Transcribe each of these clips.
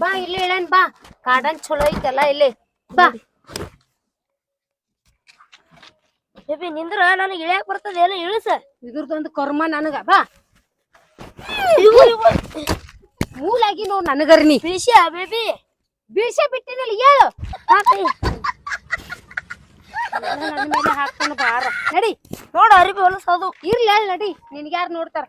ಬಾ ಇಲ್ಲಿ ಹೇಳನ್ ಬಾ ಕಾಡನ್ ಚಲೋ ಐತಲ್ಲ ಇಲ್ಲಿ ಬಾ ಬೇಬಿ ನಿಂದ್ರ ನನಗೆ ಇಳಿಯಾಕ ಬರ್ತದ ಏನು ಇಳಿಸ? ಇದ್ರದೊಂದು ಕರ್ಮ ನನಗ ಬಾ. ಮೂಲಾಗಿ ನೋಡ್ ನನಗರ್ನಿ ನೀ. ಬಿಳಿಸ್ಯಾ ಬೇಬಿ? ಬೀಳ್ಸೆ ಬಿಟ್ಟಿನಲ್ಲಿ ಹೇಳು. ಹಾಕಿ ನನ್ನ ಮೇಲೆ ಹಾಕ್ತಾನ ಬಾರ. ನಡಿ. ನೋಡು ಅರಿಬಿ ಹೊಲಸದು. ಇರ್ಲಿ ಹೇಳಿ ನಡಿ. ನಿನ್ಗ್ಯಾರು ನೋಡ್ತಾರ.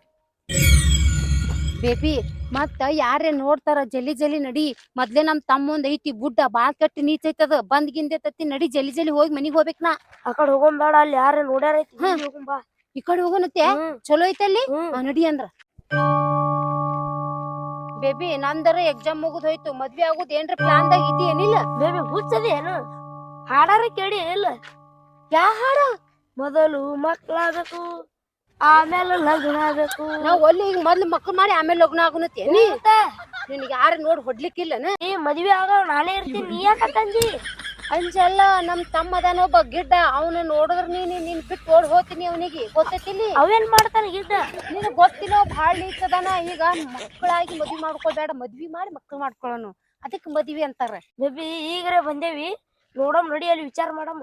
ಬೇಬಿ ಮತ್ತ ಯಾರೇ ನೋಡ್ತಾರ ಜಲ್ಲಿ ಜಲ್ಲಿ ನಡಿ. ಮೊದ್ಲೇ ನಮ್ ತಮ್ಮೊಂದ್ ಐತಿ ಗುಡ್ಡ ಬಾಳ್ ಕಟ್ಟಿ ನೀಚೈತದ ಬಂದ್ ಗಿಂದೆ ತತ್ತಿ ನಡಿ ಜಲ್ಲಿ ಜಲ್ಲಿ ಹೋಗಿ ಮನಿಗ್ ಹೋಗ್ಬೇಕ್ ನಾ. ಆ ಕಡೆ ಹೋಗೋಂಬೇಡ ಅಲ್ಲಿ ಯಾರ ನೋಡ್ಯಾರ ಐತಿ ಹಾ. ಹೋಗೋಣ ಬಾ. ಈ ಕಡೆ ಹೋಗೋಣತ್ತೆ. ಚಲೋ ಐತಲ್ಲಿ ಹ್ಮ್. ಆ, ನಡಿ ಅಂದ್ರ. ಬೇಬಿ ನಂದರ ಎಕ್ಸಾಮ್ ಮುಗಿದ್ ಹೋಯ್ತು. ಮದ್ವೆ ಆಗುದ್ ಏನ್ರ ಪ್ಲಾನ್ ದಾಗ ಐತಿ ಏನಿಲ್ಲ? ಬೇಬಿ ಹುಚ್ಚದಿ ಏನು? ಹಾಡಾರ ಕೇಳಿ ಇಲ್ಲ. ಯಾ ಹಾಡ? ಮೊದಲು ಮಕ್ಕಳಾಗಬೇಕು ಆಮೇಲೆ ಲಗ್ನ ಆಗ್ಬೇಕು. ನಾವ್ ಒಲ್ಲಿ ಈಗ ಮೊದ್ಲು ಮಕ್ಳು ಮಾಡಿ ಆಮೇಲೆ ಲಗ್ನ ಆಗುನತಿ. ನೀ? ನಿನಗೆ ಯಾರು ನೋಡ್ ಹೊಡ್ಲಿಕ್ಕಿಲ್ಲನ? ಏ ಮದ್ವೆ ಆಗ ನಾನೇ ಇರ್ತೀನಿ. ನೀ ಯಾಕಂದಿ ಅಂಜಲ್ಲ ನಮ್ ತಮ್ಮ ಅದಾನ ಒಬ್ಬ ಗಿಡ್ಡ. ಅವನ ನೋಡಿದ್ರ ನೀನ್ ನಿನ್ ಬಿಟ್ಟು ಓಡ್ ಹೋಗ್ತೀನಿ ಅವನಿಗೆ. ಗೊತ್ತೈತಿಲಿ ಅವೇನ್ ಮಾಡ್ತಾನೆ ಗಿಡ್ಡ? ನಿನಗ್ ಗೊತ್ತಿಲ್ಲ ಭಾಳ ನೀಚದಾನ ಈಗ ಮಕ್ಕಳಾಗಿ ಮದ್ವಿ ಮಾಡ್ಕೊಬೇಡ. ಮದ್ವಿ ಮಾಡಿ ಮಕ್ಳು ಮಾಡ್ಕೊಳ್ಳೋನು ಅದಕ್ಕೆ ಮದ್ವಿ ಅಂತಾರ. ಬೇಬಿ ಈಗರೆ ಬಂದೇವಿ. ನೋಡಮ್ ನಡಿ ಅಲ್ಲಿ ವಿಚಾರ ಮಾಡಮ್.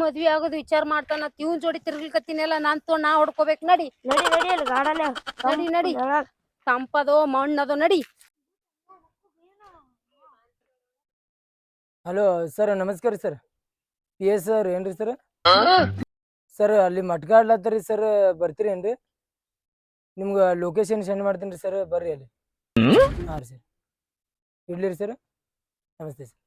ಮದ್ವಿ ಆಗೋದು ವಿಚಾರ ಮಾಡ್ತಾನ ತಿವ್ ಜೋಡಿ ತಿರ್ಗ್ಲಿಕತ್ತೀನಲ್ಲ ನಾನ್ ತೋ ನಾ ಹೊಡ್ಕೋಬೇಕು ನಡಿ. ನಡಿ ನಡಿ ಅಲ್ಲಿ ಗಾರ್ಡನ್ ನಡಿ ನಡಿ. ತಂಪದೋ ಮಣ್ಣದೋ ನಡಿ. ಹಲೋ ಸರ್ ನಮಸ್ಕಾರ ಸರ್. ಪಿ ಎಸ್ ಸರ್ ಏನ್ರಿ ಸರ್? ಸರ್ ಅಲ್ಲಿ ಮಟ್ಗಾಡ್ಲತ್ತರಿ ಸರ್ ಬರ್ತೀರಿ ಏನ್ರಿ ನಿಮ್ಗೆ ಲೊಕೇಶನ್ ಸೆಂಡ್ ಮಾಡ್ತೀನಿ ರೀ ಸರ್ ಬರ್ರಿ ಅಲ್ಲಿ. ಹಾಂ ರೀ ಸರ್. ಇಡ್ಲಿ ರೀ ಸರ್. ನಮಸ್ತೆ ಸರ್.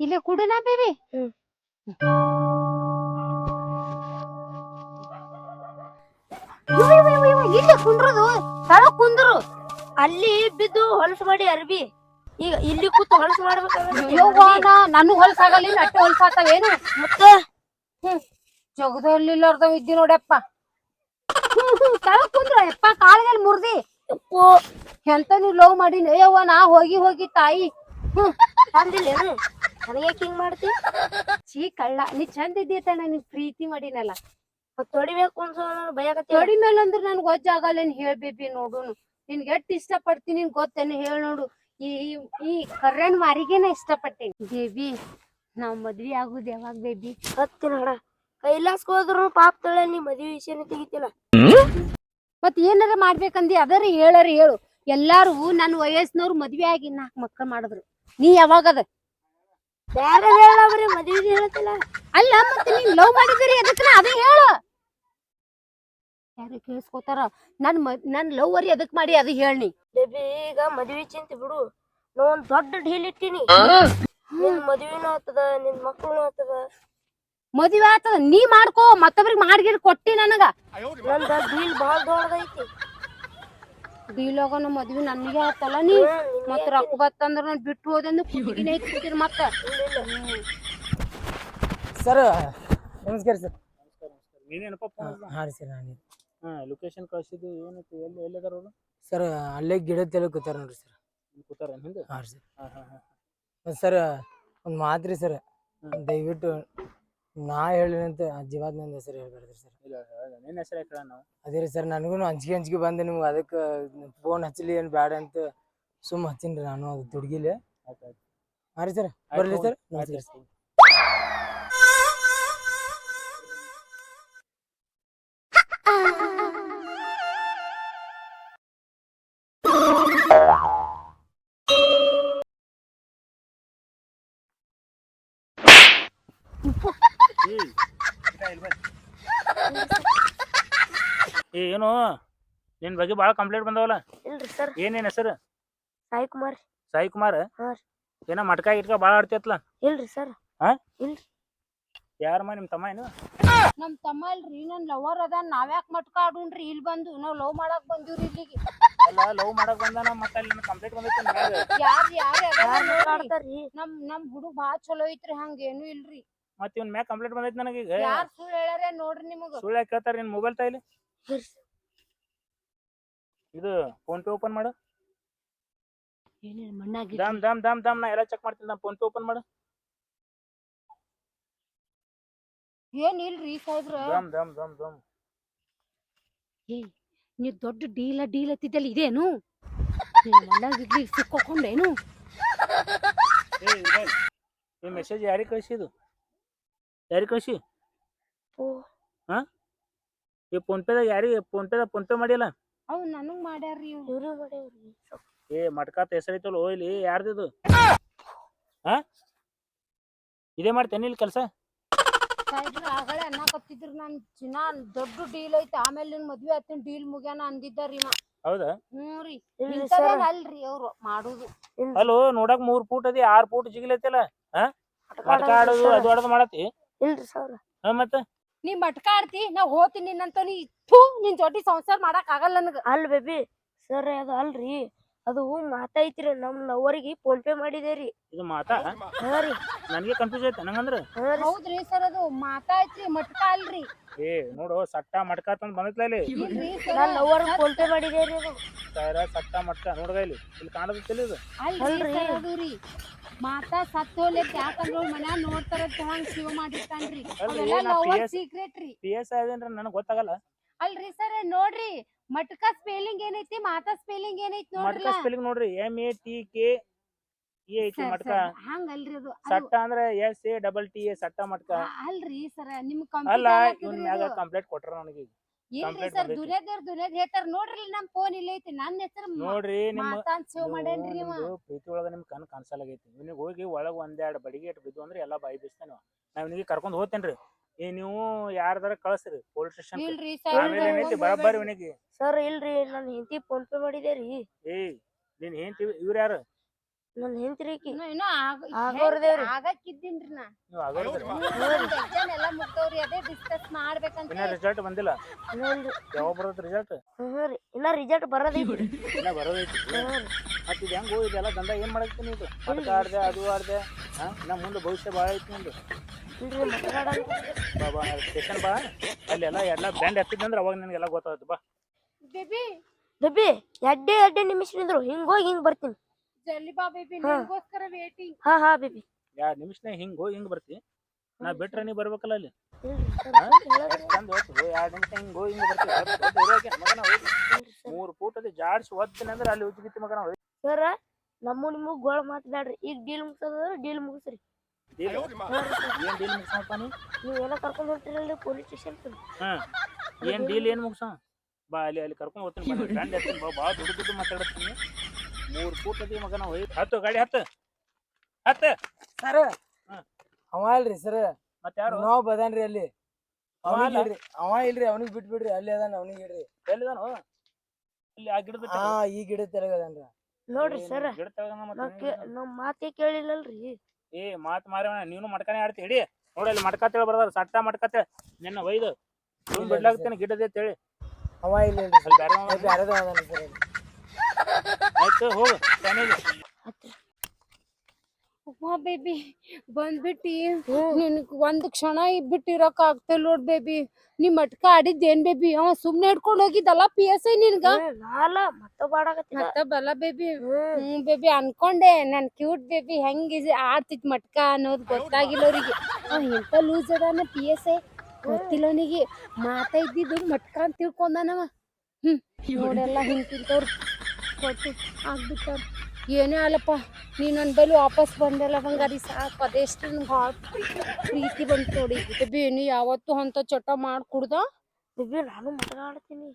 ಇಲ್ಲೇ ಕುಡನಾ ಬೇಬಿ? ಹ್ಮ್. ಇಲ್ಲೇ ಕುಂದ್ರದು ತಳ ಕುಂದ್ರು. ಅಲ್ಲಿ ಬಿದ್ದು ಹೊಲಸು ಮಾಡಿ ಅರ್ಬಿ. ಈಗ ಇಲ್ಲಿ ಕೂತು ಹೊಲಸು ಯವ್ವ ಮಾಡ್ಬೇಕು ನಾ ನಾನು ಹೊಲ್ಸಾಗಲ್ಲ ಇಲ್ಲ ಅಟ್ಟೆ ಹೊಲ್ಸಾತಾವೇನು ಮತ್ತೆ? ಜಗದಲ್ಲಿ ಇದ್ದಿ ನೋಡಪ್ಪ ತಳ ಕುಂದ್ರ ಯಪ್ಪ ಕಾಲ್ಗೆಲ್ ಮುರ್ದಿ. ಎಂತ ನೀವು ಲವ್ ಮಾಡಿ ಯವ್ವ ನಾ ಹೋಗಿ ಹೋಗಿ ತಾಯಿ. ಹ್ಮ್. ಚಂದಿಲ್ಲೇನು ನನಗೆ ಹಿಂಗ್ ಮಾಡ್ತಿ? ಚೀ ಕಳ್ಳ ನೀ ಚಂದ ಇದ್ದೀತಣ್ಣ ನೀನ್ ಪ್ರೀತಿ ಮಾಡಿನಲ್ಲ ತೊಡಿಬೇಕು ಅನ್ಸೋ ತೊಡಿ ಮೇಲೆ ಅಂದ್ರೆ ನನ್ಗೆ ಗೊಜ್ಜ ಏನ್ ಹೇಳ್ಬೇಬಿ ನೋಡುನು. ನಿನ್ಗೆ ಎಷ್ಟ್ ಇಷ್ಟ ಪಡ್ತೀನಿ ನಿನ್ ಗೊತ್ತೇನು ಹೇಳ್ ನೋಡು. ಈ ಈ- ಕರ್ರನ್ ಇಷ್ಟ ಪಟ್ಟೇನಿ ಬೇಬಿ ನಾವ್ ಮದ್ವಿ ಆಗುದ್ ಯಾವಾಗ ಬೇಬಿ? ಹತ್ತಿನ ಹಡ ಕೈಲಾಸಕ್ಕೆ ಹೋದ್ರು ಪಾಪ ತಳ ನೀ ಮದ್ವಿ ವಿಷಯನೇ ತೆಗಿತಿಲ್ಲ. ಮತ್ ಏನಾರ ಮಾಡ್ಬೇಕಂದಿ ಅದರ ಹೇಳರ ಹೇಳು. ಎಲ್ಲಾರು ನನ್ ವಯಸ್ಸಿನವ್ರು ಮದ್ವೆ ಆಗಿ ನಾಲ್ಕು ಮಕ್ಕಳು ಮಾಡಿದ್ರು. ನೀ ಯಾವಾಗದ ಬೇರೆ ಹೇಳ ಬರೀ ಮದ್ವಿ ಹೇಳ್ತಿಲ್ಲ ಅಲ್ಲ ಮತ್ತೆ ನೀನ್ ಲವ್ ಮಾಡಿದಿರಿ ಅದಕ್ಕ ಅದೇ ಹೇಳು. ಯಾರು ಕೇಳಿಸ್ಕೋತಾರ? ನನ್ ನನ್ ಲವ್ ಅರಿ ಅದಕ್ ಮಾಡಿ ಅದು ಹೇಳಿ ಬೇಬಿ ಈಗ ಮದ್ವಿ ಚಿಂತೆ ಬಿಡು. ನಾ ಒಂದ್ ದೊಡ್ಡ ಡೀಲ್ ಇಟ್ಟಿನಿ. ನಿನ್ ಮದ್ವಿನೂ ಆಗ್ತದ ನಿನ್ ಮಕ್ಳುನು ಆಗ್ತದ. ಮದ್ವೆ ಆತದ ನೀ ಮಾಡ್ಕೋ ಮತ್ತೊಬ್ರಿಗೆ ಮಾಡ್ಗಿಡ್ ಕೊಟ್ಟಿ ನನಗ. ನಂದ ಡೀಲ್ ಬಹಳ ದೊಡ್ಡದೈತಿ. ಬೀಳೋಗನ ಮದ್ವಿ ನನಗೆ ಆತಲ್ಲ ನೀ? ಮತ್ತ ಮತ್ ರೊಕ್ಕ ಬತ್ತಂದ್ರ ನಾನು ಬಿಟ್ಟು ಹೋದೆಂದು ಕುದಿಗಿನೇ ಇಟ್ಬಿಟ್ಟಿರ್ ಮತ್ತ? ಸರ್ ನಮಸ್ಕಾರ ಸರ್. ನೀನೇನಪ್ಪ ಹಾಂ ರೀ ಸರ್ ನಾನು ಹಾ ಲೊಕೇಶನ್ ಕಳ್ಸಿದ್ದು ಏನೈತಿ? ಎಲ್ಲಿ ಎಲ್ಲಿದಾರ ಅವರು? ಸರ್ ಅಲ್ಲೇ ಗಿಡ ತೆಲೆ ಕೂತಾರ ನೋಡ್ರಿ ಸರ್. ಕೂತಾರ ಹಿಂದೆ ಹಾಂ ರೀ ಸರ್. ಹಾ ಹಾ ಹಾ. ಸರ್ ಒಂದು ಮಾತ್ರಿ ರೀ ಸರ್. ದಯವಿಟ್ಟು ನಾ ಹೇಳಿನಂತ ಜೀವಾದ್ ನನ್ನ ಹೆಸರು ಹೇಳ್ಬಾರ್ದು ಸರ್. ಇಲ್ಲ ನಿನ್ನ ಹೆಸರು ನಾವು. ಅದೇ ರೀ ಸರ್ ನನಗೂ ಅಂಜಿಕೆ ಅಂಜಿಕೆ ಬಂದೆ ನಿಮ್ಗೆ ಅದಕ್ಕೆ ಫೋನ್ ಹಚ್ಚಲಿ ಏನು ಬೇಡ ಅಂತ ಸುಮ್ಮ ಹಚ್ಚೀನಿ ರೀ ನಾನು ಅದು ದುಡ್ಗಿಲೆ ಆಯ್ತು ಆಯ್ತು. ಹಾಂ ರೀ ಸರ್ ಬರ್ಲಿ ಸರ್ ನಮಸ್ಕಾರ ಸರ್. ಏ ಏನು? ನಿನ್ ಬಗ್ಗೆ ಭಾಳ ಕಂಪ್ಲೇಂಟ್ ಬಂದವಲ್ಲ? ಇಲ್ರಿ ಸರ್ ಏನೇನ್ ಹೆಸರು? ಸಾಯಿ ಕುಮಾರ್. ಸಾಯಿ ಕುಮಾರ್? ಹಾ ರೀ. ಏನ ಮಟ್ಕ ಗಿಟ್ಕ ಭಾಳ ಆಡ್ತಿಯತ್ಲ? ಇಲ್ರಿ ಸರ್ ಯಾರಮ್ಮ ನಿಮ್ ತಮ್ಮ ಏನು? ನಮ್ ತಮ್ಮ ಇಲ್ರಿ ನನ್ ಲವರ್ ಅದ ನಾವ್ಯಾಕ್ ಮಟ್ಕ ಆಡೋಣ್ರಿ? ಇಲ್ಲಿ ಬಂದು ನಾವ್ ಲವ್ ಮಾಡಕ್ ಬಂದಿವ್ರಿ ಇಲ್ಲಿಗೆ. ಅಲ್ಲ ಲವ್ ಮಾಡಕ್ ಬಂದಾನ ಮತ್ತೆ ಅಲ್ಲಿ ಕಂಪ್ಲೇಂಟ್ ಬಂದೈತಿ ನಿನ್ ಮ್ಯಾಗ. ಯಾರ್ ಯಾರ್ ಯಾರ್ ಆಡ್ತಾರ್ರಿ ನಮ್ ನಮ್ ಹುಡುಗ ಬಾಳ ಚಲೋ ಐತ್ರಿ ಹಂಗೇನು ಇಲ್ರಿ. ಮತ್ತ ಇವ್ನ ಮ್ಯಾಗ ಕಂಪ್ಲೇಂಟ್ ಬಂದೈತಿ ನನಗೆ ಈಗ ಯಾರ್ ಸುಳ್ಳು ಹೇಳ್ಯಾರ ನೋಡ್ರಿ ನಿಮಗ. ಸುಳ್ಳು ಯಾಕೆ ಕೇಳ್ತಾರ ನಿನ್ ಮೊಬೈಲ್ ತಾಯಿಲಿ? ಇಲ್ರಿ sir. ಇದು ಫೋನ್ ಪೇ ಓಪನ್ ಮಾಡು. ಏನೇನ್ ಮಣ್ಣಾಗಿ ದಮ್ ದಮ್ ದಮ್ ದಮ್ ನಾ ಎಲ್ಲ ಚೆಕ್ ಮಾಡ್ತೀನಿ. ಫೋನ್ ಪೇ ಓಪನ್ ಮಾಡು. ಏನ್ ಇಲ್ರಿ ಸಾಹೇಬ್ರ? ದಮ್ ದಮ್ ದಮ್ ಏ ನೀ ದೊಡ್ಡ ಡೀಲ ಡೀಲ್ ಹತ್ತಿದ್ದಲ್ಲ ಇದೇನು? ಸಿಕ್ಕೋಕೊಂಡೇನು? ಏ ಇರ್ಬೇಕು. ಈ ಮೆಸೇಜ್ ಯಾರಿಗೆ ಕಳಿಸಿದು ಯಾರಿಗೆ ಕಳಿಸಿ? ಓ. ಈ ಫೋನ್ ಪೇದಾಗ ಯಾರಿಗೆ ಫೋನ್ ಪೇದಾಗ ಫೋನ್ ಪೇ ಮಾಡಿಲ್ಲ? ಅವ್ ನನಗ್ ಮಾಡ್ಯಾರ್ರಿ ಇವ್ರು. ಮಾಡ್ಯಾವ್ರಿ ಏ ಮಟ್ಕಾತ ಹೆಸರೈತಲ್ಲ ಹೋಯ್ಲಿ ಯಾರ್ದಿದು? ಹಾ? ಇದೇ ಮಾಡ್ತೇನೆ ಇಲ್ಲಿ ಕೆಲಸ? ಸಾಹೇಬ್ರ ಆಗಲೇ ಅನ್ನಕತ್ತಿದ್ರು ನಾನು ಚಿನ್ನ ದೊಡ್ಡ ಡೀಲ್ ಐತೆ. ಆಮೇಲೆ ನಿನ್ ಮದ್ವೆ ಆತಿನ ಡೀಲ್ ಮುಗ್ಯಾನ ಅಂದಿದ್ದಾರಿ ಇವ ಹೌದಾ? ಹ್ಞೂ ರೀ. ಸರ್. ಇಂಥವೇನ್ ಅಲ್ರಿ ಅವ್ರು ಮಾಡುದು. ಅಲ್ಲೋ ನೋಡಕ್ ಮೂರ್ ಫೂಟ್ ಅದಿ ಆರ್ ಫೂಟ್ ಜಿಗಿಲೈತಿಲ್ಲ? ಮಟ್ಕ ಆಡೋದು ಅದು ಆಡೋದು ಮಾಡತಿ ಇಲ್ರಿ ಸರ್. ಹಾ ಮತ್ತ? ನೀ ಮಟ್ಕ ಆಡ್ತಿ, ನಾ ಹೋತೀನಿ ನಿನ್ನಂತ ನೀ ಥೂ, ನಿನ್ ಜೊತೆ ಸಂಸಾರ ಮಾಡಕ್ ಆಗಲ್ಲ ನನಗ. ಅಲ್ ಬೇಬಿ, ಸರ್ ಅದು ಅಲ್ರಿ. ಅದು ಮಾತಾಯ್ತಿರೋ ನಮ್ ಲವರಿಗೆ ಫೋನ್ ಪೇ ಮಾಡಿದೇರಿ ಇದು ಮಾತಾ? ಹಾ? ರೀ. ನನಗೆ ಕನ್ಫ್ಯೂಸ್ ಐತೆ ನಂಗಂದ್ರ? ಹಾ ರೀ. ಹೌದ್ರಿ ಸರ್ ಅದು ಮಾತಾಯ್ತ್ರಿ ಮಟ್ಕ ಅಲ್ರಿ. ಏ ನೋಡು ಸಟ್ಟ ಮಟ್ಕ ತಂದ್ ಬಂದೈತ್ಲ ಇಲ್ಲಿ? ಇಲ್ರಿ ಲವರ್ ಫೋನ್ ಪೇ ಮಾಡಿದೇರಿ ಅದು. ಸರ ಸಟ್ಟ ಮಟ್ಕ ನೋಡ್ಗ ಇಲ್ಲಿ. ಇಲ್ಲಿ ಕಾಣದತ್ತಿಲ್ಲ ಇದು. ಅಲ್ರಿ ಅಲ್ರಿ. sir ಅದು ರೀ. ಮಾತಾ ಸತ್ ಹೋಗ್ಲಿಕ್ ಯಾಕಂದ್ರ ಮನ್ಯಾಗ ನೋಡ್ತಾರ ತಗೊಂಡ್ ಶಿವ ಮಾಡಿರ್ತಾನ್ರಿ. ಅಲ್ರಿ, ಅವೆಲ್ಲ ನಾ ಲವರ್ PS ಸೀಕ್ರೆಟ್ ರೀ. ಪಿ ಎಸ್ ಅದೇನ್ರ ನನಗೆ ಗೊತ್ತಾಗಲ್ಲ. ಅಲ್ರಿ ಸರ್ ನೋಡ್ರಿ. ಮಟ್ಕ ಸ್ಪೆಲ್ಲಿಂಗ್ ಏನೈತಿ ಮಾತಾ ಸ್ಪೆಲ್ಲಿಂಗ್ ಏನೈತಿ ಮಟ್ಕ ನೋಡ್ರಿ ಸ್ಪೆಲ್ಲಿಂಗ್ ನೋಡ್ರಿ M A T K E ಐತಿ ಮಟ್ಕ. ಹಂಗಲ್ರಿ ಅದು ಅದು- ಸಟ್ಟ ಅಂದ್ರೆ S A double T A ಸಟ್ಟ ಮಟ್ಕ. ಆ, ಅಲ್ರಿ ಸರ್ ನಿಮ್ ಅಲ್ಲ ಇವ್ನ ಮ್ಯಾಗ ಕಂಪ್ಲೇಂಟ್ ಕೊಟ್ರ ನನಗೆ ಏನ್ರಿ complaint ಸರ್ ಬಂದೈತಿ. ದುನಿಯಾದವ್ರ ದುನಿಯಾದ್ ಹೇಳ್ತಾರ ನೋಡ್ರಿ ನಮ್ ಫೋನ್ ಇಲ್ಲ ಐತಿ ನನ್ನ ಹೆಸರು ನೋಡ್ರಿ ನಿಮ್ಮ ಮಾತಾ ಅಂತ ಸೇವ್ ಮಾಡೇನ್ರಿ ನೀವು. ನಿಮ್ದು ಪ್ರೀತಿ ಒಳಗ ನಿಮ್ ಕಣ್ ಕಾಣಿಸಲಾಗೈತಿ. ಇವ್ನಿಗೆ ಹೋಗಿ ಒಳಗ ಒಂದೆರಡು ಬಡಿಗೆ ಇಟ್ಟು ಬಿದ್ದು ಅಂದ್ರೆ ಎಲ್ಲಾ ಬಾಯಿ ಬಿಸ್ತಾನ ನಾ ಇವ್ನಿಗೆ ಕರ್ಕೊಂಡ್ ಹೋಗ್ತೇನ್ರಿ. ಏ ನೀವು ಯಾರ್ದಾರ ಕಳ್ಸ್ರಿ ಪೊಲೀಸ್ ಸ್ಟೇಷನ್ ಇಲ್ರಿ ಆಮೇಲೆ ಏನೈತಿ ಸರ್ ಬರಬ್ಬರಿ ಇವನಿಗೆ ಸರ್ ಇಲ್ರಿ ನನ್ ಹೆಂಡತಿ ಫೋನ್ ಪೇ ಮಾಡಿದೇರಿ ಏಯ್ ನೀನ್ ಹೆಂಡತಿ ಇವ್ರ ಯಾರು? ನನ್ ಹೆಂತ್ರಿಕಿ ಇನ್ನು ಆಗೋರ್ದೇವ್ರಿ. ಆಗಕ್ಕಿದ್ದೀನ್ರಿ ನಾ. ನೀವು ಆಗೋದ್ರಿ ಎಕ್ಸಾಮ್ ಎಲ್ಲ ಮುಗ್ದವ್ರಿ ಅದೇ ಡಿಸ್ಕಸ್ ಮಾಡ್ಬೇಕಂತ ಇನ್ನ ರಿಸಲ್ಟ್ ಬಂದಿಲ್ಲ? ಇನ್ನೊಂದು ಯಾವಾಗ ಬರೋದ್ ರಿಸಲ್ಟ್ ರೀ. ಇನ್ನ ರಿಸಲ್ಟ್ ಬರೋದೈತಿ. ಇನ್ನ ಬರೋದೈತಿ. ಮತ್ತೆ ಇದು ಹೆಂಗ್ ಇದೆಲ್ಲ ದಂಡ ಏನ್ ನೀವು ಆಡ್ದೆ ಅದು ಆಡ್ದೆ ಹಾಂ? ಇನ್ನ ಮುಂದೆ ಭವಿಷ್ಯ ಭಾಳ ಐತಿ ನಿಂದು. ಇಲ್ರಿ ಮಾತಾಡಂಗ ಬಾ ಬಾ ಸ್ಟೇಷನ್ ಬಾ. ಅಲ್ಲಿ ಎಲ್ಲ ಎಲ್ಲ ಬ್ಯಾಂಡ್ ಎತ್ತಿದ್ನಂದ್ರ ಅವಾಗ ನಿನಗೆಲ್ಲ ಗೊತ್ತಾಗುತ್ತೆ. ಬಾ. ದಬ್ಬಿ ಬೇಬಿ ಎಡ್ಡೆ ಎಡ್ಡೆ ನಿಮಿಷ ನಿಂದ್ರು. ಹಿಂಗ್ ಹೋಗಿ ಹಿಂಗ್ ಬರ್ತೀನಿ. ಜಲ್ದಿ ಬಾ ಬೇಬಿ ಹಾ. ವೇಟಿಂಗ್ ಹಾ ಹಾ ಬೇಬಿ. ಎರಡ್ ನಿಮಿಷನಾಗ ಹಿಂಗ್ ಹೋಗಿ ಹಿಂಗ್ ಬರ್ತಿ. ನಾ ಬಿಟ್ರೆ ನೀ ಬರ್ಬೇಕಲ್ಲ ಅಲ್ಲಿ? ಎಷ್ಟ್ ಚಂದ ಎರಡ್ ನಿಮಿಷ ಹಿಂಗ್ ಹೋಗಿ ಹಿಂಗ್ ಬರ್ತಿ. ಒತ್ತ್ ಒತ್ತ್ ಇರೋಕೆ ಮಗನ ಹೋಗಿ. ಮೂರ್ ಫೂಟ್ ಅದಿ ಜಾಡ್ಸಿ ಒತ್ತಿನ ಅಂದ್ರೆ ಅಲ್ಲಿ ಉಜ್ಜಿಗಿತ್ತಿ ಮಗನ ಹೋಗಿ. ಸರ ನಮ್ಮ ನಿಮಗ್ ಗೋಳ ಮಾತಾಡ್ರಿ ಈಗ ಡೀಲ್ ಮುಗಿಸೋದ್ರ ಡೀಲ್ ಮುಗಿಸ್ರಿ. ಏನ್ ಡೀಲ್ ಮುಗ್ಸಪ್ಪ ನೀ? ನೀವ್ ಏನೋ ಕರ್ಕೊಂಡ್ ಹೊಂಟಿರಲ್ರಿ ಪೊಲೀಸ್ ಸ್ಟೇಷನ್ ಹಾ. ಏನ್ ಡೀಲ್ ಏನ್ ಮುಗ್ಸ? ಬಾ ಅಲ್ಲಿ ಅಲ್ಲಿ ಕರ್ಕೊಂಡ್ ಹೋಗ್ತೀನಿ. ಬಾ ಎತ್ತೀನಿ ಬಾ. ಭಾಳ ದುಡ್ಡು ಮಾತಾಡತ್ತೀನಿ ಮೂರ್ ಫೂಟ್ ಅದಿ ಮಗನ ಹೋಯ್ತು ಹತ್ತು ಗಾಡಿ ಹತ್ತು. ಹತ್ತು. ಸರ್ ಹಾ. ಅವ ಅಲ್ರಿ ಸರ್. ಮತ್ತೆ ಯಾರು? ನಾವು ಬದಾನ್ರಿ ಅಲ್ಲಿ. ಅವ ಇಲ್ರಿ ಅವ ಇಲ್ರಿ ಅವನಿಗೆ ಬಿಟ್ಬಿಡ್ರಿ ಅಲ್ಲಿ ಅದಾನ ಅವನಿಗೆ ಇಡ್ರಿ ಎಲ್ಲಿದಾನು? ಅಲ್ಲಿ ಆ ಗಿಡದ ಹಾ ಈ ಗಿಡ ತೆಳಗದಾನ್ರಿ. ನೋಡ್ರಿ ಸರ್ ಗಿಡ ತೆಳಗನ ನಾವ್ ಮತ್ತೆ ಕೇ ನಮ್ ಮಾತೇ ಕೇಳಿಲ್ಲಲ್ರಿ. ಏ ಮಾತ್ ಮಾರವ ನೀನು ಮಟ್ಕಾನೆ ಆಡ್ತಿ ಹಿಡಿ. ನೋಡಿ ಅಲ್ಲಿ ಮಟ್ಕಾ ತೇಳಿ ಬರ್ದಾರ ಸಟ್ಟ ಮಟ್ಕ ತೇಳಿ ನಿನ್ನ ಒಯ್ದು. ಸುಮ್ ಬಿಡ್ಲಾಗ್ತೇನೆ ಗಿಡದೇ ತೇಳಿ ಅವ ಇಲ್ಲ ಬ್ಯಾರೆ ಬ್ಯಾರೆದ ಅದಾನ್ರಿ ಸರ್. ಆಯ್ತು ಹೋಗು ಶಾನೆಗೆ ವಾ ಬೇಬಿ ಬಂದ್ಬಿಟ್ಟಿ ನಿನಗ್ ಒಂದ್ ಕ್ಷಣ ಬಿಟ್ಟಿರಕ್ ಆಗ್ತಿಲ್ಲ ನೋಡ್ ಬೇಬಿ ನೀ ಮಟ್ಕ ಆಡಿದ್ದೇನ್ ಬೇಬಿ ಅವ ಸುಮ್ನೆ ಹಿಡ್ಕೊಂಡ್ ಹೋಗಿದ್ದಲ್ಲ ಪಿ ಎಸ್ ಐ ನಿನ್ಗ ಹ್ಮ್, ನಾಲ ಮತ್ತ ಬಾಡಾಕತ್ತಿದ ಮತ್ತ ಬಲ ಬೇಬಿ ಹ್ಮ್ ಹ್ಮ್ ಬೇಬಿ ಅನ್ಕೊಂಡೆ ನನ್ ಕ್ಯೂಟ್ ಬೇಬಿ ಹೆಂಗ್ ಇದ್ ಆಡ್ತಿತ್ ಮಟ್ಕ ಅನ್ನೋದ್ ಗೊತ್ತಾಗಿಲ್ಲ ಅವ್ರಿಗೆ ಅವ ಎಂತ ಲೂಸ್ ಅದಾನ ಪಿ ಎಸ್ ಐ ಗೊತ್ತಿಲ್ಲ ಅವನಿಗೆ ಮಾತಾ ಇದ್ದಿದ್ದು ಮಟ್ಕ ಅಂತ ತಿಳ್ಕೊಂಡನವ ಹ್ಮ್ ನೋಡೆಲ್ಲ ಹಿಂತಿಂತವ್ರು ಕೊಟ್ಟು ಆಗ್ಬಿಟ್ಟವ್ರು. ಏನೇ ಅಲ್ಲಪ್ಪ ನೀ ನನ್ನ ಬಳಿ ವಾಪಸ್ ಬಂದಲ್ಲ ಹಂಗಾರಿ ಸಾಕು. ಅದೆಷ್ಟು ನನ್ಗ್ ಭಾಳ ಪ್ರೀತಿ ಬಂತು ನೋಡಿ. ಬೇನು ನೀ ಯಾವತ್ತೂ ಅಂತ ಚಟ ಮಾಡ್ ಕುಡ್ದ? ಬೇಬಿ ನಾನು ಮಾತಾಡ್ತೀನಿ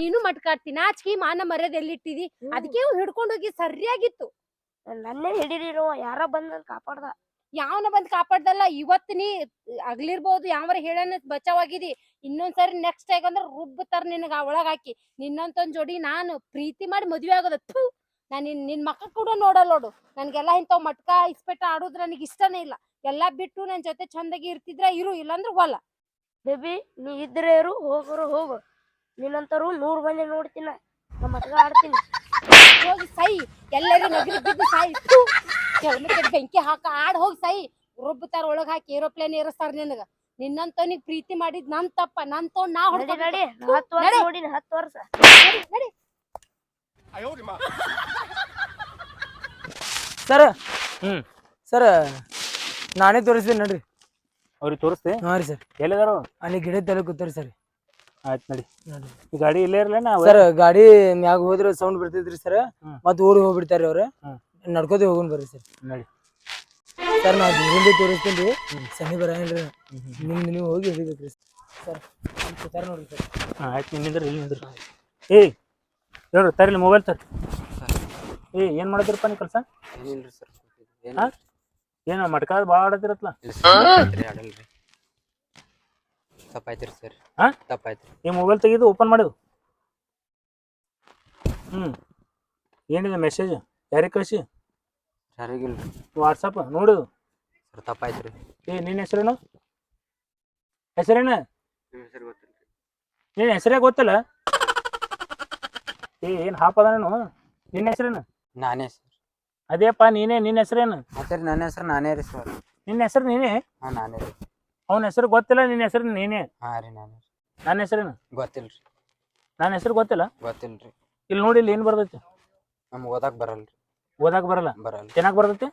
ನೀನು ಮಟ್ಕಾಡ್ತೀನಿ ಆಚ್ಕಿ ಮಾನ ಮರ್ಯಾದೆ ಎಲ್ಲಿಟ್ಟಿದಿ? ಅದಕ್ಕೆ ಹಿಡ್ಕೊಂಡೋಗಿ ಸರಿಯಾಗಿತ್ತು. ನನ್ನೇ ಹಿಡೀರಿರೋ ಯಾರ ಬಂದ್ ನನ್ ಕಾಪಾಡ್ದ. ಯಾವನ ಬಂದ್ ಕಾಪಾಡ್ದಲ್ಲ? ಇವತ್ ನೀ ಅಗ್ಲಿರ್ಬೋದು ಯಾವರ ಹೇಳನ ಬಚಾವಾಗಿದಿ. ಇನ್ನೊಂದ್ಸರಿ ನೆಕ್ಸ್ಟ್ ಏಕಂದ್ರೆ ರುಬ್ಬ ತರ ನಿನಗ ಒಳಗ್ ಹಾಕಿ. ನಿನ್ನಂತೊಂದ್ ಜೋಡಿ ನಾನು ಪ್ರೀತಿ ಮಾಡಿ ಮದ್ವೆ ಆಗೋದ. ಥೂ! ನಾನ್ ನಿನ್ ನಿನ್ ಮಕ್ಕ ಕೂಡ ನೋಡಲ್ಲ ನೋಡು. ನನ್ಗೆಲ್ಲಾ ಇಂಥವ್ ಮಟ್ಕ ಇಸ್ಪೆಟ್ಟ ಆಡೋದ್ರ ನನಗೆ ಇಷ್ಟನೇ ಇಲ್ಲ. ಎಲ್ಲಾ ಬಿಟ್ಟು ನನ್ ಜೊತೆ ಚಂದಾಗಿ ಇರ್ತಿದ್ರ ಇರು ಇಲ್ಲಾಂದ್ರ ಹೊಲ ಬೇಬಿ ನೀ ಇದ್ರೆ ಇರು ಹೋಗೋರು ಹೋಗು. ನಿನ್ನಂತರು ನೂರ್ ಮಂದಿ ನೋಡ್ತೀನ. ನಮ್ಮ ಮಟ್ಕ ಆಡ್ತೀನಿ. ಹೋಗಿ ಸೈ ಎಲ್ಲರೂ ನಗರಿ ಬಿದ್ದು ಸಾಯಿ. ಥು. ಬೆಂಕಿ ಹಾಕ ಆಡ್ ಹೋಗಿ ಸೈ ರುಬ್ಬತಾರ ಒಳಗ್ ಹಾಕಿ ಏರೋಪ್ಲೇನ್ ಏರಿಸ್ತಾರ ನಿನಗ. ನಿನ್ನಂತವನಿಗ್ ಪ್ರೀತಿ ಮಾಡಿದ್ ನನ್ ತಪ್ಪ ನನ್ ತೋ ನಾ ನಡಿ ಹತ್ತು ವರ್ಷ ನಡಿ. ನೋಡಿನ ಹತ್ತು ವರ್ಷ. ನಡಿ, ನಡಿ. ಸರ್ ಹ್ಮ್. ಸರ್ ನಾನೇ ತೋರಿಸ್ತೀನಿ ನಡ್ರಿ. ಅವ್ರಿಗೆ ತೋರಿಸ್ತೆ? ಹಾ ರೀ ಸರ್. ಎಲ್ಲಿದಾರು? ಅಲ್ಲಿ ಗಿಡ ತಲೆ ಕೂತಾರ ಸರ್. ಆಯ್ತು ನಡಿ. ನೋಡ್ರಿ ಈ ಗಾಡಿ ಇಲ್ಲೇ ಇರ್ಲೇನ? ಸರ್ ಗಾಡಿ ಮ್ಯಾಗ ಹೋದ್ರೆ ಸೌಂಡ್ ಬರ್ತೈತ್ರಿ ಸರ್. ಮತ್ತೆ ಊರಿಗೆ ಹೋಗ್ಬಿಡ್ತಾರ್ರಿ ಅವ್ರು ಅವ್ರ. ಹ್ಮ್. ನಡ್ಕೋತ ಹೋಗೋಣ ಬರ್ರಿ ಸರ್. ನಡಿ. ಸರ್ ನಾವು ಹಿಂದೆ ತೋರಿಸ್ತೀನಿ ರೀ. ಸನಿ ಬರಂಗಿಲ್ಲ ನಿಮ್ದು ನೀವು ಹೋಗಿ ಹಿಡಿಬೇಕ್ರಿ ಸರ್? ಸರ್ ನೋಡ್ರಿ ಸರ್. ಹಾಂ ಆಯ್ತು ನಿನ್ನಿಂದ್ರ ಇಲ್ಲಿ ನಿಂದ್ರು. ಏಯ್ ಹೇಳ್ರಿ ತರಿಲಿ ಮೊಬೈಲ್ ತರ್ ಏ ಏನು ಮಾಡಿದ್ರಪ್ಪ ನೀವು ಕೆಲಸ? ಏನಿಲ್ರಿ ಸರ್ ಹಾಂ? ಏನು ಮಟ್ಕಾದ ಭಾಳ ಆಡತಿರತ್ಲ ಆಡಲ್ರಿ. ತಪ್ಪಾಯ್ತ್ರಿ ಸರ್. ಹಾ? ತಪ್ಪಾಯ್ತ್ರಿ. ಈ ಮೊಬೈಲ್ ತೆಗೆದು ಓಪನ್ ಮಾಡಿದ್ವು ಹ್ಞೂ ಏನಿದೆ ಮೆಸೇಜ್ ಯಾರಿಗೆ ಕಳಿಸಿ? ಯಾರಿಗಿಲ್ರಿ ವಾಟ್ಸಪ್ ನೋಡು. ಸರ್ ತಪ್ಪಾಯ್ತ್ರಿ. ಏ ನಿನ್ನ ಹೆಸರೇನು? ಹೆಸರೇನ? ನಿಮ್ಮ ಹೆಸರು ನಿನ್ನ ಹೆಸರೇ ಗೊತ್ತಲ್ಲ? ಏ ಏನು ಹಾಪದಾನೇನು ನಿನ್ನ ಹೆಸರೇನು? ನಾನೇ ಸರ್. ಅದೇಪ್ಪ ನೀನೇ ನಿನ್ನ ಹೆಸರೇನು? ಮತ್ತೆ ರೀ ನನ್ನ ಹೆಸರು ನಾನೇ ರೀ ಸರ್. ನಿನ್ನ ಹೆಸರು ನೀನೇ? ಹಾಂ ನಾನೇ ರೀ. ಅವನ ಹೆಸರು ಗೊತ್ತಿಲ್ಲ ನಿನ್ನ ಹೆಸರು ನೀನೇ? ಹಾಂ ರೀ ನಾನೇ ರೀ. ನನ್ನ ಹೆಸರೇನು? ರೀ. ನನ್ನ ಹೆಸರು ಗೊತ್ತಿಲ್ಲ? ಗೊತ್ತಿಲ್ಲ ರೀ. ಇಲ್ಲಿ ನೋಡಿ ಇಲ್ಲಿ ಏನು ಬರ್ತೈತಿ? ನಮ್ಗೆ ಓದಕ್ ಬರಲ್ರಿ ಓದಾಕ್ ಬರಲ್ಲ? ಬರಲ್ಲ. ತಿನ್ನಾಕ ಬರ್ತೈತಿ?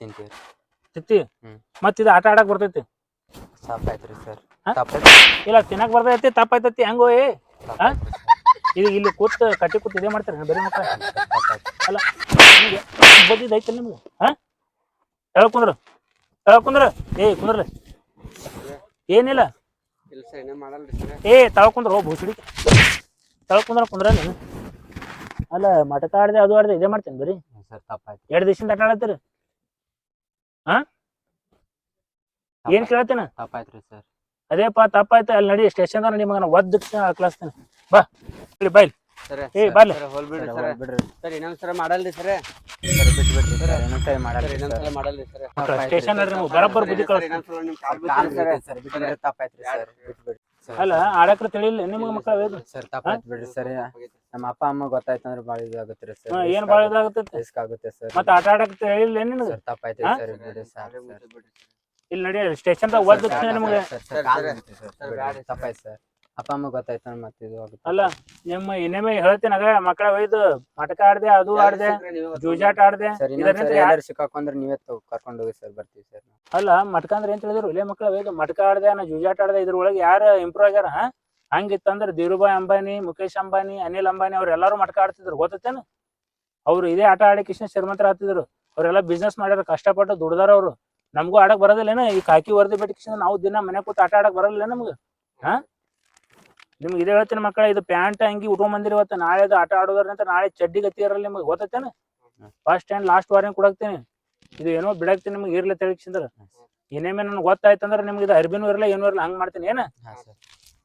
ತಿಂತೀವಿ. ತಿತ್ತಿ ಹ್ಮ್. ಮತ್ ಇದು ಆಟ ಆಡಕ್ ಬರ್ತೈತಿ? ತಪ್ಪಾಯ್ತ್ರಿ ಸರ್. ಹಾ? ತಪ್ಪಾಯ್ತ್ರಿ ಇಲ್ಲ ತಿನ್ನಾಕ ಬರ್ತೈತಿ ತಪ್ಪಾಯ್ತೈತಿ ಹೆಂಗೋ ಏ? ಇದು ಇಲ್ಲಿ ಕೂತ್ ಕಟ್ಟಿ ಕೂತ್ ಇದೇ ಮಾಡ್ತಾರೆ ಬೇರೆ ಮಕ್ಕಳ ಸರ್ ಅಲ್ಲ ನಿಮಗೆ ಬದ್ದಿದ್ ಐತಿ ನಿಮ್ಗೆ? ಹಾ? ಹೇಳ ಕುಂದ್ರ. ಹೇಳ ಕುಂದ್ರ. ಏ ಕುಂದ್ರಲ್ಲ. ಏನಿಲ್ಲ? ಇಲ್ಲ ಸರ್ ಏನೇ ಮಾಡಲ್ರಿ ಸರ್. ಏ ತಾವ ಕುಂದ್ರ ಹೋಗಿ ಭೂಸಿಡಿ. ತಳ ಕುಂದ್ರ ಕುಂದ್ರ ನೀನು. ಅಲ್ಲ ಮಟಕ ಆಡ್ದೆ ಅದು ಆಡ್ದೆ ಇದೇ ಮಾಡ್ತೇನೆ ಬರೀ. ಸರ್ ತಪ್ಪಾಯ್ತು. ಎರಡು ದಿವಸದಿಂದ ಆಟ ಆಡತ್ತೀರಿ? ಹಾ ಏನ್ ಕೇಳತ್ತೇನ? ತಪ್ಪಾಯ್ತ್ರಿ ಸರ್. ಅದೇಪ್ಪ ತಪ್ಪಾಯ್ತು. ಅಲ್ಲಿ ನಡಿ ಸ್ಟೇಷನ್ ನಡಿ ಮಗನ ಒದ್ದು ಕಳಿಸ್ತೇನೆ. ಬಾ ಇಲ್ಲಿ ಬೈಲ್ ಏ. ಸರ್ ಬಿಡ್ರಿ ಸರ್, ಸರ್ ಹೋಗ್ಬಿಡ್ರಿ. ಸರ್ ಇನ್ನೊಂದ್ ಸಲ ಮಾಡಲ್ರಿ ಸರ್. ಸರ್ ಬಿಟ್ಬಿಡ್ರಿ ಸರ್ ಇನ್ನೊಂದ್ ಸಲ ಮಾಡಲ್ರಿ ಇನ್ನೊಂದ್ ಸಲ ಮಾಡಲ್ರಿ ಸರ್. ಸ್ಟೇಷನ್ ನೀವು ಬರಬ್ಬರ್ ಬುದ್ಧಿ ಕಳಿಸ್ತೀನಿ ಸರ್ ಸರ್. ಅಲ್ಲ ಆಡಕ್ರ ತಿಳಿಲ್ಲ. ನಿಮ್ಗೆ ಮಕ್ಕಳ ಸರ್ ತಪ್ಪಾಯ್ತು ಬಿಡ್ರಿ ಸರ್. ನಮ್ಮ ಅಪ್ಪ ಅಮ್ಮ ಗೊತ್ತಾಯ್ತಂದ್ರೆ ಭಾಳ ಇದಾಗುತ್ತೆ ಸರ್. ಹಾ ಏನ್ ಬಾಳ ಇದಾಗತ್ತೈತಿ ರಿಸ್ಕ್ ಆಗುತ್ತೆ ಸರ್. ಮತ್ತೆ ಆಟ ಆಡಕ್ ತಿಳಿಲ್ಲ ನಿನಗೆ? ಸರ್ ತಪ್ಪಾಯ್ತು ಹಾ? ಸರ್ ಬಿಡ್ರಿ ಸರ್ ಇಲ್ಲಿ ನಡಿ ಸ್ಟೇಷನ್ದಾಗ ಒದ್ದು ನಿಮ್ಗೆ. ಸರ್ ಸರ್ ಸರ್ ತಪ್ಪಾಯ್ತು ಸರ್. ಅಪ್ಪ ಅಮ್ಮ ಗೊತ್ತಾಯ್ತಂದ್ರೆ ಮತ್ತೆ ಇದು ಆಗುತ್ತೆ. ಅಲ್ಲ ನಿಮ್ಮ ಇನ್ನೊಮ್ಮೆ ಹೇಳ್ತೀನಿ ಆಗ ಮಕ್ಕಳ ಒಯ್ದು ಮಟಕ ಆಡ್ದೆ ಅದು ಆಡ್ದೆ ಜೂಜಾಟ ಆಡ್ದೆ ಸರ್ ಇನ್ನೊಂದ್ ಇದರಿಂದ ಸರಿ ಯಾ- ಎಲ್ಲಾರು ಸಿಕ್ಕಾಕೊಂಡ್ರೆ ನೀವೇ ತಗೊ- ಕರ್ಕೊಂಡ್ ಹೋಗಿ ಸರ್ ಬರ್ತೀವಿ ಸರ್ ನಾವು. ಅಲ್ಲ ಮಟಕ ಅಂದ್ರೆ ಏನ್ ತಿಳಿದ್ರು? ಇಲ್ಲೇ ಮಕ್ಕಳ ಒಯ್ದು ಮಟಕ ಆಡ್ದೆ ನಾ ಜೂಜಾಟ ಆಡ್ದೆ ಇದ್ರೊಳಗೆ ಯಾರು ಇಂಪ್ರೂವ್ ಆಗ್ಯಾರ ಹಾ? ಹಂಗಿತ್ತಂದ್ರೆ ಧೀರುಭಾಯ್ ಅಂಬಾನಿ ಮುಖೇಶ್ ಅಂಬಾನಿ ಅನಿಲ್ ಅಂಬಾನಿ ಅವ್ರ ಎಲ್ಲಾರು ಮಟಕ ಆಡ್ತಿದ್ರು ಗೊತ್ತೇನು ಅವ್ರು ಇದೇ ಆಟ ಆಡಿ ಕೃಷ್ಣ ಶ್ರೀಮಂತರ ಆಗ್ತಿದ್ರು ಅವರೆಲ್ಲ ಬಿಸ್ನೆಸ್ ಮಾಡ್ಯಾರ ಕಷ್ಟಪಟ್ಟು ದುಡ್ದಾರ ಅವ್ರು. ನಮಗೂ ಆಡಕ್ ಬರೋದಿಲ್ಲೇನ? ಈ ಕಾಕಿ ವರದಿ ಬಿಟ್ಟು ಕೃಷ್ಣ ನಾವು ದಿನ ಮನೆ ಕೂತ್ ಆಟ ಆಡಕ್ ಬರಲ್ಲ ನಮ್ಗೆ? ಹಾ? ನಿಮ್ಗೆ ಇದೇ ಹೇಳ್ತೀನಿ ಮಕ್ಕಳ ಇದು ಪ್ಯಾಂಟ್ ಅಂಗಿ ಉಟ್ಕೊಂಡ್ ಇವತ್ತು. ನಾಳೆ ಆಟ ಆಡೋದ್ರಂತ ನಾಳೆ ಚಡ್ಡಿ ಗತಿ ಇರಲ್ಲ ನಿಮ್ಗೆ ಗೊತ್ತೇನು ಫಸ್ಟ್ ಆ್ಯಂಡ್ ಲಾಸ್ಟ್ ವಾರ್ನಿಂಗ್ ಕೊಡಕ್ತೀನಿ. ಇದು ಏನೋ ಬಿಡಕ್ತೀನಿ ನಿಮ್ಗೆ ಇರ್ಲಿ ತಿಳಿಸಿದ್ರ ಏನೇಮೇ ನನ್ಗೆ ಗೊತ್ತಾಯ್ತಂದ್ರೆ ನಿಮ್ಗೆ ಇದು ಅರ್ಬಿನೂ ಇರಲ್ಲ ಏನೂ ಇರಲ್ಲ ಹಂಗ್ ಮಾಡ್ತೀನಿ ಏನ?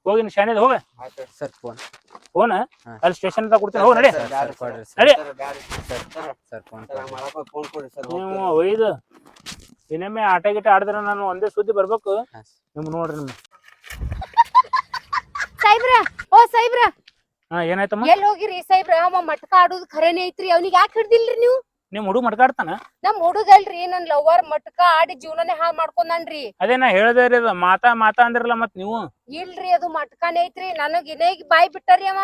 ಹೋಗಿ ನೀನು ಶಾನಿದ್ ಹೋಗ. Sir phone. ಫೋನ್. ಅಲ್ಲಿ ಸ್ಟೇಷನ್ ಅಂತ ಕೊಡ್ತೀನಿ ಹೋಗಿ ನಡಿ. ಸರ್ ಸರ್ ಕೊಡ್ರಿ ನಡಿ. ಸರ್ ಸರ್ ಫೋನ್ ನೀವು ಒಯ್ದು. ಇನ್ನೊಮ್ಮೆ ಆಟ ಗಿಟ ಆಡಿದ್ರೆ ನಾನು ಒಂದೇ ಸುದ್ದಿ ಬರ್ಬೇಕು. ನಿಮ್ಗೆ ನೋಡ್ರಿ ನಿಮ್ಗೆ. ಸಾಯ್ಬ್ರ ಓ ಸೈಬ್ರ ಹಾ ಏನಾಯ್ತಮ್ಮ? ಎಲ್ಲಿ ಹೋಗಿರಿ ಸಾಹೇಬ್ರ? ಅವ ಮಟ್ಕ ಆಡೋದು ಖರೇನೆ ಐತ್ರಿ ಅವ್ನಿಗೆ ಯಾಕೆ ಹಿಡ್ದಿಲ್ರಿ ನೀವು? ನಿಮ್ ಹುಡುಗ ಮಟ್ಕಾಡ್ತಾನ ನಮ್ ಹುಡುಗಲ್ರಿ ನನ್ ಲವರ್ ಮಟ್ಕ ಆಡಿ ಜೀವನನೇ ಹಾಳ್ ಮಾಡ್ಕೊಂಡನ್ರಿ. ಅದೇ ನಾ ಹೇಳ್ದೆ ರೀ ಅದು ಮಾತಾ ಮಾತಾ ಅಂದ್ರಲ್ಲ ಮತ್ ನೀವು. ಇಲ್ರಿ ಅದು ಮಟ್ಕಾನೇ ಐತ್ರಿ ನನಗ್ ಇನೇಗ್ ಬಾಯಿ ಬಿಟ್ಟಾರಿ ಅವ.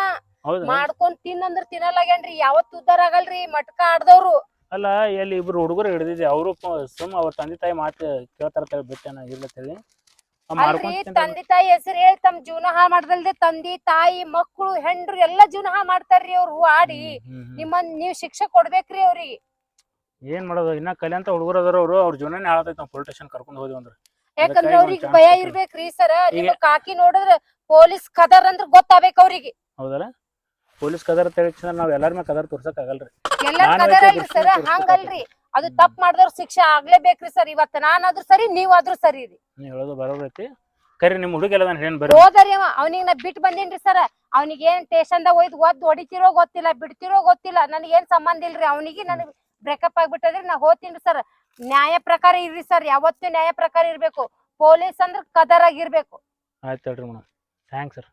ಹೌದಾ? ಮಾಡ್ಕೊಂಡ್ ತಿನ್ನಂದ್ರ ತಿನ್ನಲಾಗ್ಯಾನ್ರಿ ಯಾವತ್ ಉದ್ದಾರ ಆಗಲ್ರಿ ಮಟ್ಕ ಆಡ್ದವ್ರು. ಅಲ್ಲ ಎಲ್ಲಿ ಇಬ್ರು ಹುಡುಗರು ಹಿಡಿದಿದೆ ಅವರು ಸುಮ್ ಅವ್ರ ತಂದೆ ತಾಯಿ ಮಾತು ಕೇಳ್ತಾರ ಬಿಟ್ಟೆ ನಾ ಇರ್ಲತ್ತೇಳಿ. ಅಲ್ರಿ ತಂದೆ ತಾಯಿ ಹೆಸರು ಹೇಳಿ ತಮ್ಮ ಜೀವನ ಹಾಳ್ ಮಾಡ್ದಲ್ದೆ ತಂದಿ ತಾಯಿ ಮಕ್ಕಳು ಹೆಂಡ್ರು ಎಲ್ಲಾ ಜೀವನ ಹಾಳ್ ಮಾಡ್ತಾರ್ರಿ ಅವ್ರು ಆಡಿ. ನಿಮ್ಮ ನೀವ್ ಶಿಕ್ಷೆ ಕೊಡ್ಬೇಕ್ರಿ ಅವ್ರಿಗೆ. ಏನ್ ಮಾಡೋದು? ಇನ್ನ ಕಲಿಯಂತ ಹುಡುಗರು ಅದಾರ ಅವರು ಅವ್ರ ಜೀವನನೇ ಹಾಳತೈತಿ ನಾವು ಪೊಲೀಸ್ ಸ್ಟೇಷನ್ ಕರ್ಕೊಂಡು ಹೋದ್ವಿ ಅಂದ್ರೆ. ಯಾಕಂದ್ರ ಅವ್ರಿಗೆ ಭಯ ಇರ್ಬೇಕ್ರಿ ಸರ. ನಿಮ್ ಈಗ- ಕಾಕಿ ನೋಡಿದ್ರ ಪೊಲೀಸ್ ಕದರ್ ಅಂದ್ರ ಗೊತ್ತಾಗ್ಬೇಕು ಅವ್ರಿಗೆ. ಹೌದಲ್ಲ? ಪೊಲೀಸ್ ಕದರ್ ತಿಳಿಸಿದ್ರೆ ನಾವ್ ಎಲ್ಲಾರ ಮೇಲೆ ಕದರ್ ತೋರ್ಸಕ್ ಆಗಲ್ರಿ. ಎಲ್ಲಾರ್ ಕದರ್ ಅಲ್ರಿ ಸರ. ಹಂಗಲ್ರಿ. ಅದು ತಪ್ಪ ಮಾಡಿದವ್ರ ಶಿಕ್ಷೆ ಆಗ್ಲೇಬೇಕ್ರಿ ಸರ್. ಇವತ್ ನಾನಾದ್ರೂ ಸರಿ ನೀವಾದ್ರೂ ಸರಿ ರೀ. ನೀವ್ ಹೇಳೋದು ಬರೋಬರ್ ಐತಿ. ಕರಿ ನಿಮ್ ಹುಡುಗ ಎಲ್ಲ ಏನ್ ಬರ್ರಿ. ಹೋದರಿ ಅವ. ಅವನಿಗೆ ನಾ ಬಿಟ್ಟು ಬಂದೇನ್ರಿ ಸರ್. ಅವನಿಗೆ ಏನ್ ಸ್ಟೇಷನ್ದಾಗ ಒಯ್ದು ಒದ್ದು ಹೊಡಿತಿರೋ ಗೊತ್ತಿಲ್ಲ ಬಿಡ್ತಿರೋ ಗೊತ್ತಿಲ್ಲ. ನನಗೆ ಏನ್ ಸಂಬಂಧ ಇಲ್ರಿ. ಅವನಿಗೆ ನನಗೆ ಬ್ರೇಕಪ್ ಆಗ್ಬಿಟ್ಟದ್ರಿ ನಾ ಹೋತೀನ್ರಿ ಸರ್. ನ್ಯಾಯ ಪ್ರಕಾರ ಇರ್ರಿ ಸರ್. ಯಾವತ್ತೂ ನ್ಯಾಯ ಪ್ರಕಾರ ಇರ್ಬೇಕು. ಪೊಲೀಸ್ ಅಂದ್ರ ಕದರ್ ಆಗಿರ್ಬೇಕು ಆಯ್ತು ಹೇಳ್ರಿ ಮೇಡಮ್ ಥ್ಯಾಂಕ್ಸ್ ಸರ್.